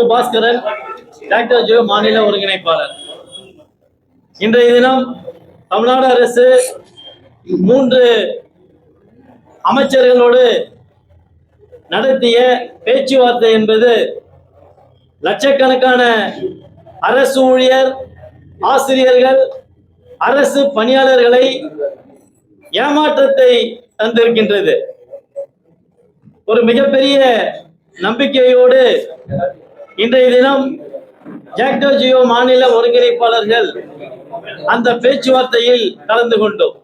மு Bhaskaran doctor Joe மாநில ஒருங்கிணைப்பாளர். இன்றைய தினம் தமிழ்நாடு அரசு மூன்று அமைச்சர்களோடு நடத்திய பேச்சுவார்த்தை என்பது லட்சக்கணக்கான அரசு ஊழியர் ஆசிரியர்கள் அரசு பணியாளர்களை ஏமாற்றத்தை தந்திருக்கின்றது. ஒரு மிகப்பெரிய நம்பிக்கையோடு இன்றைய தினம் ஜாக்டோ ஜியோ மாநில ஒருங்கிணைப்பாளர்கள் அந்த பேச்சுவார்த்தையில் கலந்து கொண்டோம்.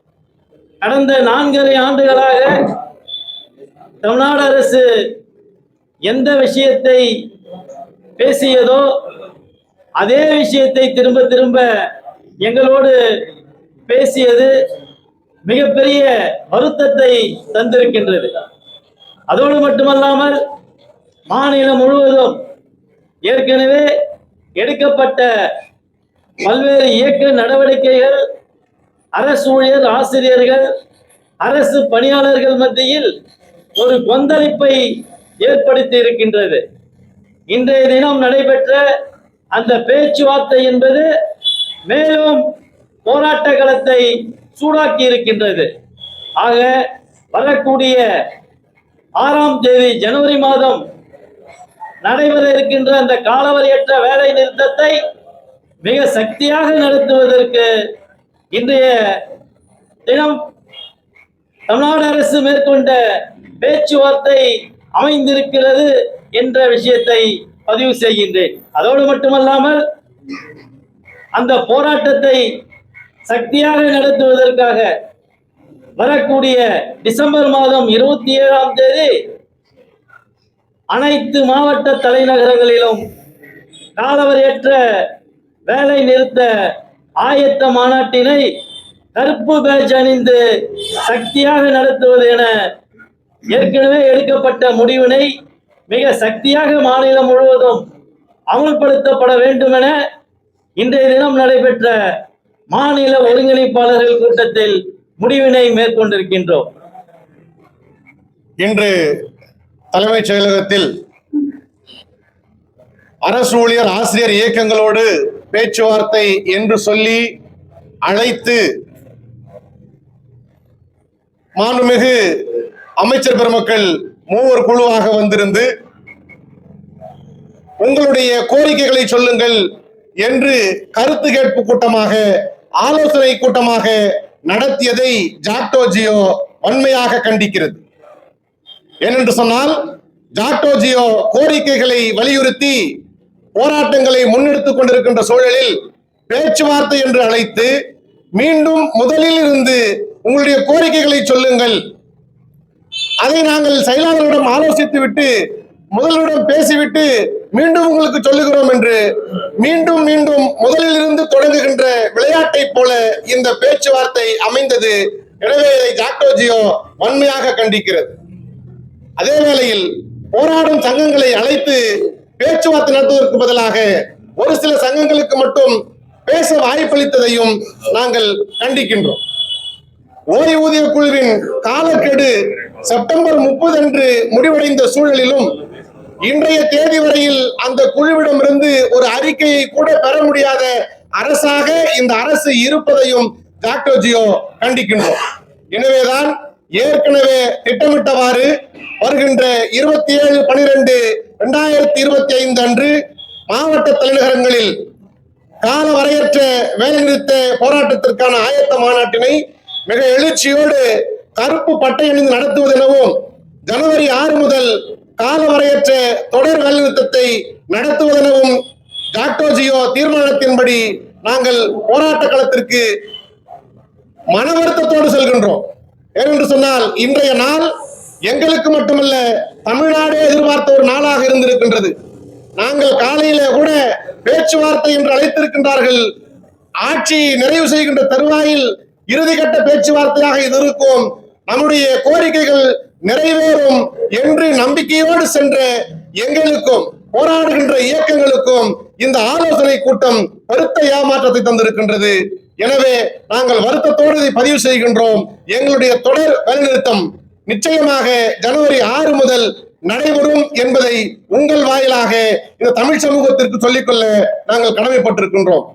கடந்த நான்கரை ஆண்டுகளாக தமிழ்நாடு அரசு எந்த விஷயத்தை பேசியதோ அதே விஷயத்தை திரும்ப திரும்ப எங்களோடு பேசியது மிகப்பெரிய வருத்தத்தை தந்திருக்கின்றது. அதோடு மட்டுமல்லாமல் மாநிலம் முழுவதும் ஏற்கனவே எடுக்கப்பட்ட பல்வேறு இயக்க நடவடிக்கைகள் அரசு ஊழியர் ஆசிரியர்கள் அரசு பணியாளர்கள் மத்தியில் ஒரு கொந்தளிப்பை ஏற்படுத்தி இருக்கின்றது. இன்றைய தினம் நடைபெற்ற அந்த பேச்சுவார்த்தை என்பது மேலும் போராட்ட களத்தை சூடாக்கி இருக்கின்றது. ஆக வரக்கூடிய ஆறாம் தேதி ஜனவரி மாதம் நடைபெற இருக்கின்ற அந்த காலவரையற்ற வேலை நிறுத்தத்தை மிக சக்தியாக நடத்துவதற்கு இன்றைய தினம் தமிழ்நாடு அரசு மேற்கொண்ட பேச்சுவார்த்தை அமைந்திருக்கிறது என்ற விஷயத்தை பதிவு செய்கின்றேன். அதோடு மட்டுமல்லாமல் அந்த போராட்டத்தை சக்தியாக நடத்துவதற்காக வரக்கூடிய டிசம்பர் மாதம் இருபத்தி ஏழாம் தேதி அனைத்து மாவட்ட தலைநகரங்களிலும் காலவரையற்ற வேலை நிறுத்த ஆயத்த மாநாட்டினை கருப்பு பேட்ச் அணிந்து சக்தியாக நடத்துவது என ஏற்கனவே எடுக்கப்பட்ட முடிவினை மிக சக்தியாக மாநிலம் முழுவதும் அமுல்படுத்தப்பட வேண்டும் என இன்றைய தினம் நடைபெற்ற மாநில ஒருங்கிணைப்பாளர்கள் கூட்டத்தில் முடிவினை மேற்கொண்டிருக்கின்றோம். இன்று தலைமைச் செயலகத்தில் அரசு ஊழியர் ஆசிரியர் இயக்கங்களோடு பேச்சுவார்த்தை என்று சொல்லி அழைத்து மாண்புமிகு அமைச்சர் பெருமக்கள் மூவர் குழுவாக வந்திருந்து உங்களுடைய கோரிக்கைகளை சொல்லுங்கள் என்று கருத்து கேட்பு கூட்டமாக ஆலோசனை கூட்டமாக நடத்தியதை ஜாக்டோ ஜியோ வன்மையாக கண்டிக்கிறது. ஏனென்று சொன்னால் ஜாக்டோ ஜியோ கோரிக்கைகளை வலியுறுத்தி போராட்டங்களை முன்னெடுத்துக் கொண்டிருக்கின்ற சூழலில் பேச்சுவார்த்தை என்று அழைத்து மீண்டும் முதலில் இருந்து உங்களுடைய கோரிக்கைகளை சொல்லுங்கள். அதை நாங்கள் செயலாளரிடம் ஆலோசித்து விட்டு முதல்வரிடம் பேசிவிட்டு மீண்டும் உங்களுக்கு சொல்லுகிறோம் என்று மீண்டும் மீண்டும் முதலில் இருந்து தொடங்குகின்ற விளையாட்டை போல இந்த பேச்சுவார்த்தை அமைந்தது. எனவே இதை ஜாக்டோஜியோ வன்மையாக கண்டிக்கிறது. அதே வேளையில் போராடும் சங்கங்களை அழைத்து பேச்சுவார்த்தை நடத்துவதற்கு பதிலாக ஒரு சில சங்கங்களுக்கு மட்டும் பேச வாய்ப்பளித்ததையும் நாங்கள் கண்டிக்கின்றோம். ஓய்வூதிய குழுவின் காலக்கெடு செப்டம்பர் முப்பது அன்று முடிவடைந்த சூழலிலும் இன்றைய தேதி வரையில் அந்த குழுவிடமிருந்து ஒரு அறிக்கையை கூட பெற முடியாத அரசாக இந்த அரசு இருப்பதையும் டாக்டர் ஜியோ கண்டிக்கின்றோம். எனவேதான் ஏற்கனவே திட்டமிட்டவாறு வருகின்ற இருபத்தி ஏழு பனிரெண்டு இரண்டாயிரத்தி இருபத்தி ஐந்து அன்று மாவட்ட தலைநகரங்களில் கால வரையற்ற வேலைநிறுத்த போராட்டத்திற்கான ஆயத்த மாநாட்டினை மிக எழுச்சியோடு கருப்பு பட்டை அணிந்து நடத்துவது எனவும் ஜனவரி ஆறு முதல் கால வரையற்ற தொடர் வேலைநிறுத்தத்தை நடத்துவதெனவும் ஜாக்டோஜியோ தீர்மானத்தின்படி நாங்கள் போராட்ட களத்திற்கு மன வருத்தத்தோடு செல்கின்றோம். ஏனென்று சொன்னால் இன்றைய நாள் எங்களுக்கு மட்டுமல்ல தமிழ்நாடே எதிர்பார்த்த ஒரு நாளாக இருந்திருக்கின்றது. நாங்கள் காலையில கூட பேச்சுவார்த்தை என்று அழைத்திருக்கின்றார்கள். ஆட்சி நிறைவு செய்கின்ற தருவாயில் இறுதிக்கட்ட பேச்சுவார்த்தையாக இது இருக்கும். நம்முடைய கோரிக்கைகள் நிறைவேறும் என்று நம்பிக்கையோடு சென்ற எங்களுக்கும் போராடுகின்ற இயக்கங்களுக்கும் இந்த ஆலோசனை கூட்டம் கருத்த ஏமாற்றத்தை தந்திருக்கின்றது. எனவே நாங்கள் வருத்தத்தோடு இதை பதிவு செய்கின்றோம். எங்களுடைய தொடர் வேலைநிறுத்தம் நிச்சயமாக ஜனவரி ஆறு முதல் நடைபெறும் என்பதை உங்கள் வாயிலாக இந்த தமிழ் சமூகத்திற்கு சொல்லிக்கொள்ள நாங்கள் கடமைப்பட்டிருக்கின்றோம்.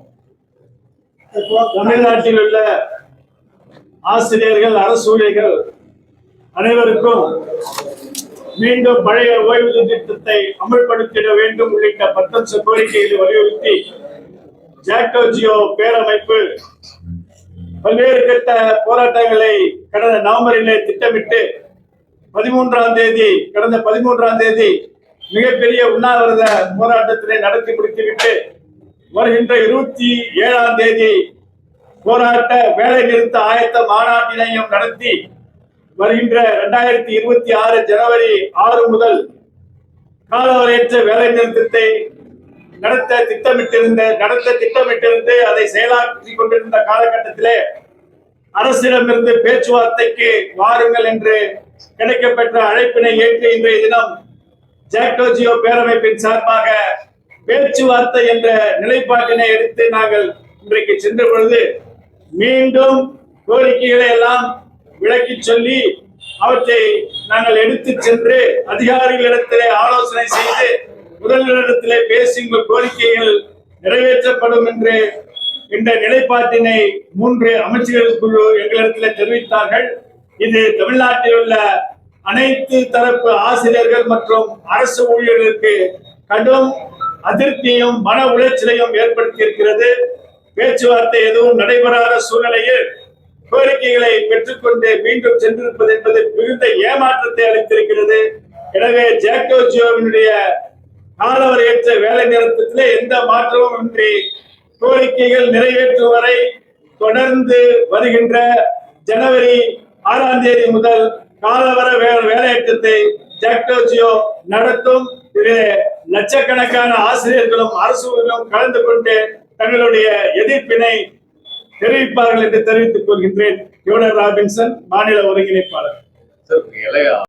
தமிழ்நாட்டில் உள்ள ஆசிரியர்கள் அரசு ஊழியர்கள் அனைவருக்கும் மீண்டும் பழைய ஓய்வூதிய திட்டத்தை அமல்படுத்திட வேண்டும் உள்ளிட்ட பத்தம்ச கோரிக்கைகளை வலியுறுத்தி ஜாக்டோஜியோ பேரமைப்பு. பல்வேறு கட்ட போராட்டங்களை கடந்த நவம்பரிலே திட்டமிட்டு பதிமூன்றாம் தேதி கடந்த பதிமூன்றாம் தேதி மிகப்பெரிய உண்ணாவிரத போராட்டத்தினை நடத்தி முடித்துவிட்டு வருகின்ற இருபத்தி ஏழாம் தேதி போராட்ட வேலை நிறுத்த ஆயத்த மாநாட்டினையும் நடத்தி வருகின்ற இரண்டாயிரத்தி இருபத்தி ஆறு ஜனவரி ஆறு முதல் காலவரையற்ற வேலை நிறுத்தத்தை நடத்த திட்டமிட்டிருந்த நடத்த திட்டமிட்டிருந்து அதை செயலாற்றி கொண்டிருந்த காலகட்டத்திலே அரசிடமிருந்து பேச்சுவார்த்தைக்கு வாருங்கள் என்று கிடைக்கப்பெற்ற அழைப்பினை ஏற்று இன்றைய தினம் ஜாக்டோஜியோ பேரமைப்பின் சார்பாக பேச்சுவார்த்தை என்ற நிலைப்பாட்டினை எடுத்து நாங்கள் இன்றைக்கு சென்ற பொழுது மீண்டும் கோரிக்கைகளை எல்லாம் விளக்கி சொல்லி அவற்றை நாங்கள் எடுத்து சென்று அதிகாரிகளிடத்திலே ஆலோசனை செய்து முதல்வரிடத்திலே பேசி உங்கள் கோரிக்கைகள் நிறைவேற்றப்படும் என்று இந்த நிலைப்பாட்டினை மூன்று அமைச்சர்கள் குழு எங்களிடத்தில் தெரிவித்தார்கள். இது தமிழ்நாட்டில் உள்ள அனைத்து தரப்பு ஆசிரியர்கள் மற்றும் அரசு ஊழியர்களுக்கு கடும் அதிருப்தியும் மன உளைச்சலையும் ஏற்படுத்தியிருக்கிறது. பேச்சுவார்த்தை எதுவும் நடைபெறாத சூழ்நிலையில் கோரிக்கைகளை பெற்றுக்கொண்டு மீண்டும் சென்றிருப்பது என்பது மிகுந்த ஏமாற்றத்தை அளித்திருக்கிறது. எனவே ஜாக்டோ ஜியோவினுடைய காலவரையற்ற வேலை நிறுத்தத்திலே எந்த மாற்றமும் இன்றி கோரிக்கைகள் நிறைவேற்றும் வரை தொடர்ந்து வருகின்ற ஜனவரி ஆறாம் தேதி முதல் காலவர வே- வேலையேற்றத்தை ஜாக்டோஜியோ நடத்தும். இதிலே லட்சக்கணக்கான ஆசிரியர்களும் அரசுகளும் கலந்து கொண்டு தங்களுடைய எதிர்ப்பினை தெரிவிப்பார்கள் என்று தெரிவித்துக் கொள்கின்றேன். யோனர் ராபின்சன் மாநில ஒருங்கிணைப்பாளர்.